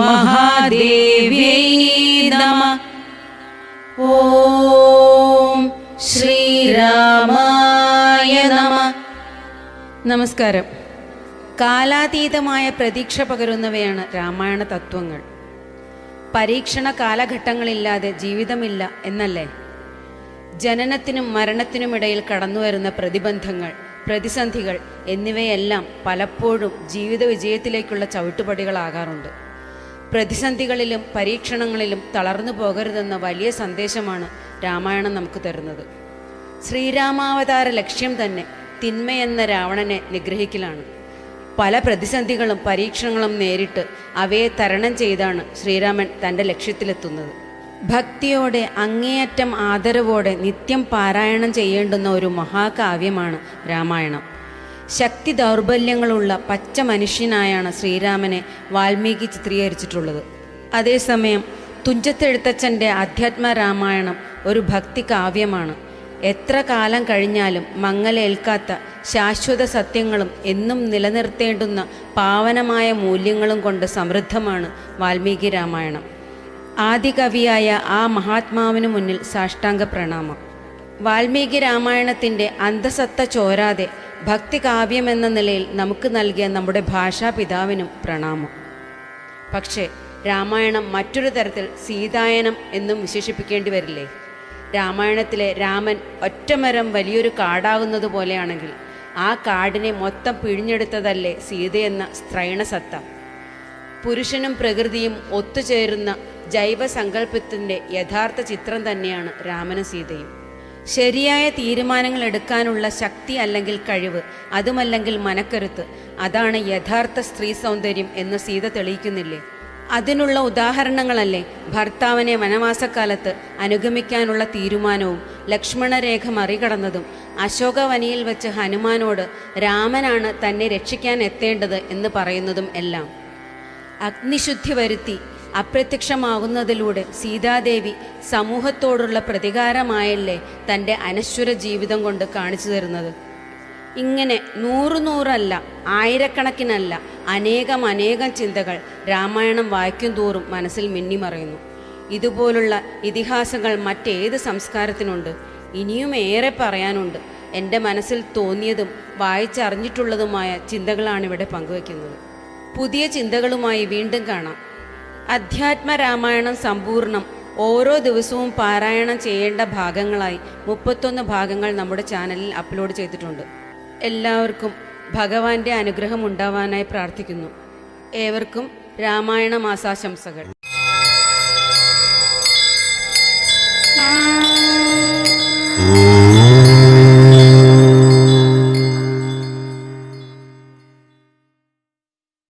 महादेव्यै नमः। ॐ ശ്രീരാമായ നമ നമസ്കാരം. കാലാതീതമായ പ്രതീക്ഷ പകരുന്നവയാണ് രാമായണ തത്വങ്ങൾ. പരീക്ഷണ കാലഘട്ടങ്ങളില്ലാതെ ജീവിതമില്ല എന്നല്ലേ? ജനനത്തിനും മരണത്തിനുമിടയിൽ കടന്നുവരുന്ന പ്രതിബന്ധങ്ങൾ പ്രതിസന്ധികൾ എന്നിവയെല്ലാം പലപ്പോഴും ജീവിത വിജയത്തിലേക്കുള്ള ചവിട്ടുപടികളാകാറുണ്ട്. പ്രതിസന്ധികളിലും പരീക്ഷണങ്ങളിലും തളർന്നു പോകരുതെന്ന വലിയ സന്ദേശമാണ് രാമായണം നമുക്ക് തരുന്നത്. ശ്രീരാമാവതാര ലക്ഷ്യം തന്നെ തിന്മയെന്ന രാവണനെ നിഗ്രഹിക്കലാണ്. പല പ്രതിസന്ധികളും പരീക്ഷണങ്ങളും നേരിട്ട് അവയെ തരണം ചെയ്താണ് ശ്രീരാമൻ തന്റെ ലക്ഷ്യത്തിലെത്തുന്നത്. ഭക്തിയോടെ അങ്ങേയറ്റം ആദരവോടെ നിത്യം പാരായണം ചെയ്യേണ്ടുന്ന ഒരു മഹാകാവ്യമാണ് രാമായണം. ശക്തി ദൗർബല്യങ്ങളുള്ള പച്ച മനുഷ്യനായാണ് ശ്രീരാമനെ വാൽമീകി ചിത്രീകരിച്ചിട്ടുള്ളത്. അതേസമയം തുഞ്ചത്തെഴുത്തച്ഛന്റെ അധ്യാത്മ രാമായണം ഒരു ഭക്തി കാവ്യമാണ്. എത്ര കാലം കഴിഞ്ഞാലും മങ്ങലേൽക്കാത്ത ശാശ്വത സത്യങ്ങളും എന്നും നിലനിർത്തേണ്ടുന്ന പാവനമായ മൂല്യങ്ങളും കൊണ്ട് സമൃദ്ധമാണ് വാൽമീകി രാമായണം. ആദികവിയായ ആ മഹാത്മാവിനു മുന്നിൽ സാഷ്ടാംഗ പ്രണാമം വാൽമീകി രാമായണത്തിന്റെ അന്തസത്ത ചോരാതെ ഭക്തി കാവ്യമെന്ന നിലയിൽ നമുക്ക് നൽകിയ നമ്മുടെ ഭാഷാ പിതാവിനും പ്രണാമം. പക്ഷേ രാമായണം മറ്റൊരു തരത്തിൽ സീതായനം എന്നും വിശേഷിപ്പിക്കേണ്ടി വരില്ലേ? രാമായണത്തിലെ രാമൻ ഒറ്റമരം വലിയൊരു കാടാകുന്നത് പോലെയാണെങ്കിൽ ആ കാടിനെ മൊത്തം പിഴിഞ്ഞെടുത്തതല്ലേ സീതയെന്ന സ്ത്രൈണസത്ത പുരുഷനും പ്രകൃതിയും ഒത്തുചേരുന്ന ജൈവസങ്കല്പത്തിന്റെ യഥാർത്ഥ ചിത്രം തന്നെയാണ് രാമനും സീതയും. ശരിയായ തീരുമാനങ്ങൾ എടുക്കാനുള്ള ശക്തി അല്ലെങ്കിൽ കഴിവ് അതുമല്ലെങ്കിൽ മനക്കരുത്ത് അതാണ് യഥാർത്ഥ സ്ത്രീ സൗന്ദര്യം എന്ന് സീത തെളിയിക്കുന്നില്ലേ? അതിനുള്ള ഉദാഹരണങ്ങളല്ലേ? ഭർത്താവിനെ വനവാസക്കാലത്ത് അനുഗമിക്കാനുള്ള തീരുമാനവും ലക്ഷ്മണരേഖ മറികടന്നതും. അശോകവനിയിൽ വെച്ച് ഹനുമാനോട് രാമനാണ് തന്നെ രക്ഷിക്കാൻ എത്തേണ്ടത് എന്ന് പറയുന്നതും എല്ലാം. അഗ്നിശുദ്ധി വരുത്തി അപ്രത്യക്ഷമാകുന്നതിലൂടെ സീതാദേവി സമൂഹത്തോടുള്ള പ്രതികാരമായല്ലേ തന്റെ അനശ്വര ജീവിതം കൊണ്ട് കാണിച്ചു തരുന്നത്. ഇങ്ങനെ നൂറു നൂറല്ല ആയിരക്കണക്കിനല്ല അനേകം അനേകം ചിന്തകൾ രാമായണം വായിക്കും തോറും മനസ്സിൽ മിന്നിമറയുന്നു ഇതുപോലുള്ള ഇതിഹാസങ്ങൾ മറ്റേത് സംസ്കാരത്തിനുണ്ട്. ഇനിയും ഏറെ പറയാനുണ്ട്. എന്റെ മനസ്സിൽ തോന്നിയതും വായിച്ചറിഞ്ഞിട്ടുള്ളതുമായ ചിന്തകളാണ് ഇവിടെ പങ്കുവയ്ക്കുന്നത് പുതിയ ചിന്തകളുമായി വീണ്ടും കാണാം. അധ്യാത്മ സമ്പൂർണം സമ്പൂർണം ഓരോ ദിവസവും പാരായണം ചെയ്യേണ്ട ഭാഗങ്ങളായി മുപ്പത്തൊന്ന് ഭാഗങ്ങൾ നമ്മുടെ ചാനലിൽ അപ്ലോഡ് ചെയ്തിട്ടുണ്ട്. എല്ലാവർക്കും ഭഗവാന്റെ അനുഗ്രഹം ഉണ്ടാവാനായി പ്രാർത്ഥിക്കുന്നു. ഏവർക്കും രാമായണ മാസാശംസകൾ